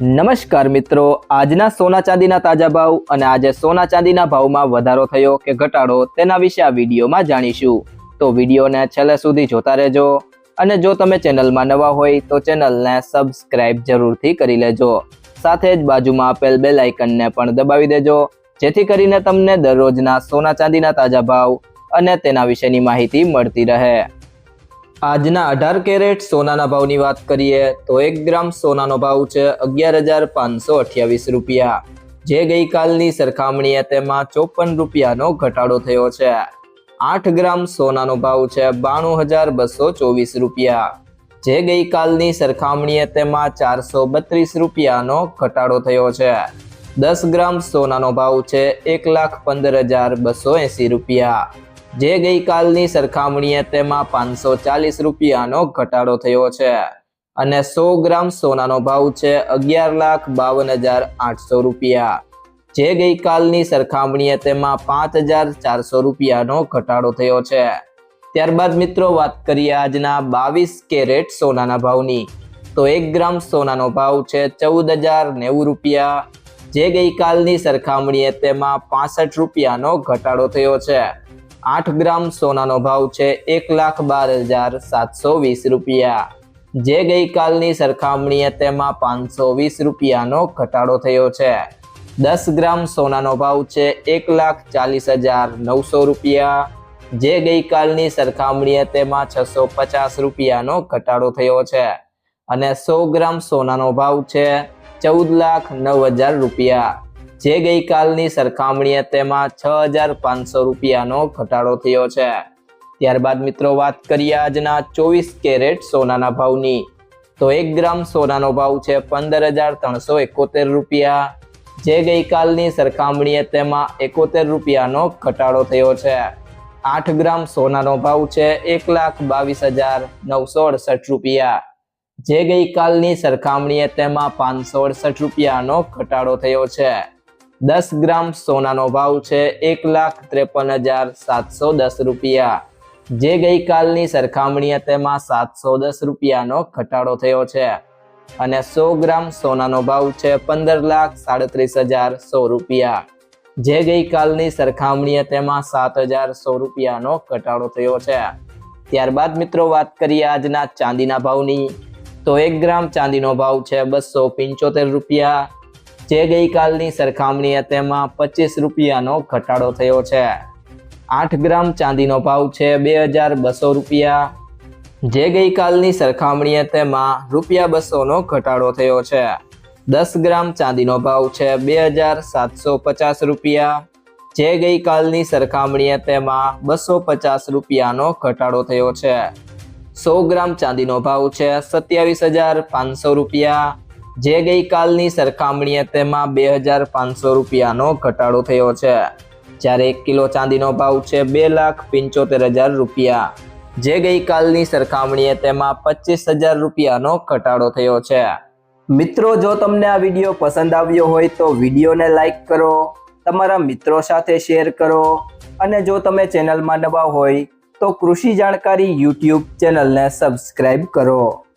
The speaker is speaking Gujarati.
નમસ્કાર મિત્રો, આજના સોના ચાંદીના તાજા ભાવ અને આજે સોના ચાંદીના ભાવમાં વધારો થયો કે ઘટાડો તેના વિશે આ વિડીયોમાં જાણીશું. તો વિડીયોને છેલ્લે સુધી જોતા રહેજો અને જો તમે ચેનલમાં નવા હોય તો ચેનલને સબસ્ક્રાઇબ જરૂરથી કરી લેજો. સાથે જ બાજુમાં આપેલ બેલ આઇકનને પણ દબાવી દેજો, જેથી કરીને તમને દરરોજના સોના ચાંદીના તાજા ભાવ અને તેના વિશેની માહિતી મળતી રહે. આજના અઢાર કેરેટ સોનાના ભાવની વાત કરીએ તો એક ગ્રામ સોનાનો ભાવ છે અગિયાર હજાર પાંચસો અઠ્યાવીસ રૂપિયા. જે ગઈકાલની સરખામણીએ તેમાં ચોપન રૂપિયાનો ઘટાડો થયો છે. આઠ ગ્રામ સોનાનો ભાવ છે બાણું હજાર બસો ચોવીસ રૂપિયા. જે ગઈકાલની સરખામણીએ તેમાં ચારસો બત્રીસ રૂપિયાનો ઘટાડો થયો છે. દસ ગ્રામ સોનાનો ભાવ છે એક લાખ પંદર હજાર બસો એંસી રૂપિયા. જે ગઈકાલની સરખામણીએ તેમાં પાંચસો ચાલીસ રૂપિયાનો ઘટાડો થયો છે અને સો ગ્રામ સોનાનો ભાવ છે અગિયાર લાખ બાવન હજાર આઠસો રૂપિયા. જે ગઈકાલની સરખામણીએ તેમાં પાંચ હજાર ચારસો રૂપિયાનો ઘટાડો થયો છે. ત્યારબાદ મિત્રો વાત કરીએ આજના બાવીસ કેરેટ સોનાના ભાવની. તો એક ગ્રામ સોનાનો ભાવ છે ચૌદ હજાર નેવું રૂપિયા. જે ગઈકાલની સરખામણીએ તેમાં પાસઠ રૂપિયાનો ઘટાડો થયો છે. આઠ ગ્રામ સોનાનો ભાવ છે એક લાખ બાર હજાર સાતસો વીસ રૂપિયા. જે ગઈકાલની સરખામણીએ તેમાં પાંચસો વીસ રૂપિયાનો ઘટાડો થયો છે. દસ ગ્રામ સોનાનો ભાવ છે એક લાખ ચાલીસ હજાર નવસો રૂપિયા. જે ગઈકાલની સરખામણીએ તેમાં છસો પચાસ રૂપિયાનો ઘટાડો થયો છે અને સો ગ્રામ સોનાનો ભાવ છે ચૌદ લાખ નવ હજાર રૂપિયા. જે ગઈકાલની સરખામણીએ તેમાં છ હજાર પાંચસો રૂપિયાનો ઘટાડો થયો છે. ત્યારબાદ મિત્રો વાત કરીએ આજના ચોવીસ કેરેટ સોનાના ભાવની. તો એક ગ્રામ સોનાનો ભાવ છે પંદર હજાર ત્રણસો એકોતેર રૂપિયા. જે ગઈકાલની સરખામણીએ તેમાં એકોતેર રૂપિયાનો ઘટાડો થયો છે. આઠ ગ્રામ સોનાનો ભાવ છે એક લાખ બાવીસ હજાર નવસો અડસઠ રૂપિયા. જે ગઈકાલની સરખામણીએ તેમાં પાંચસો અડસઠ રૂપિયાનો ઘટાડો થયો છે. દસ ગ્રામ સોનાનો ભાવ છે એક લાખ ત્રેપન હજાર સાતસો દસ રૂપિયા. જે ગઈકાલની સરખામણીએ તેમાં સાતસો દસ રૂપિયાનો ઘટાડો થયો છે. અને સો ગ્રામ સોનાનો ભાવ છે પંદર લાખ સાડત્રીસ હજાર સો રૂપિયા. જે ગઈકાલની સરખામણીએ તેમાં સાત હજાર સો રૂપિયાનો ઘટાડો થયો છે. ત્યારબાદ મિત્રો વાત કરીએ આજના ચાંદીના ભાવની. તો એક ગ્રામ ચાંદીનો ભાવ છે બસો પંચોતેર રૂપિયા. જે ગઈકાલની સરખામણીએ તેમાં પચીસ રૂપિયાનો ઘટાડો થયો છે. આઠ ગ્રામ ચાંદીનો ભાવ છે બે હજાર બસો રૂપિયા. જે ગઈકાલની સરખામણીએ તેમાં રૂપિયા બસોનો ઘટાડો થયો છે. દસ ગ્રામ ચાંદીનો ભાવ છે બે હજાર સાતસો પચાસ રૂપિયા. જે ગઈકાલની સરખામણીએ તેમાં બસો પચાસ રૂપિયાનો ઘટાડો થયો છે. સો ગ્રામ ચાંદીનો ભાવ છે સત્યાવીસ હજાર પાંચસો રૂપિયા. જે ગઈકાલની સરખામણીએ તેમાં બે હજાર પાંચસો રૂપિયાનો ઘટાડો થયો છે. જ્યારે એક કિલો ચાંદીનો ભાવ છે બે લાખ પંચોતેર હજાર રૂપિયા. જે ગઈકાલની સરખામણીએ તેમાં પચીસ હજાર રૂપિયાનો ઘટાડો થયો છે. મિત્રો, જો તમને આ વીડિયો પસંદ આવ્યો હોય તો વિડીયોને લાઈક કરો, તમારા મિત્રો સાથે શેર કરો અને જો તમે ચેનલમાં નવા હોય તો કૃષિ જાણકારી યુટ્યુબ ચેનલને સબસ્ક્રાઈબ કરો.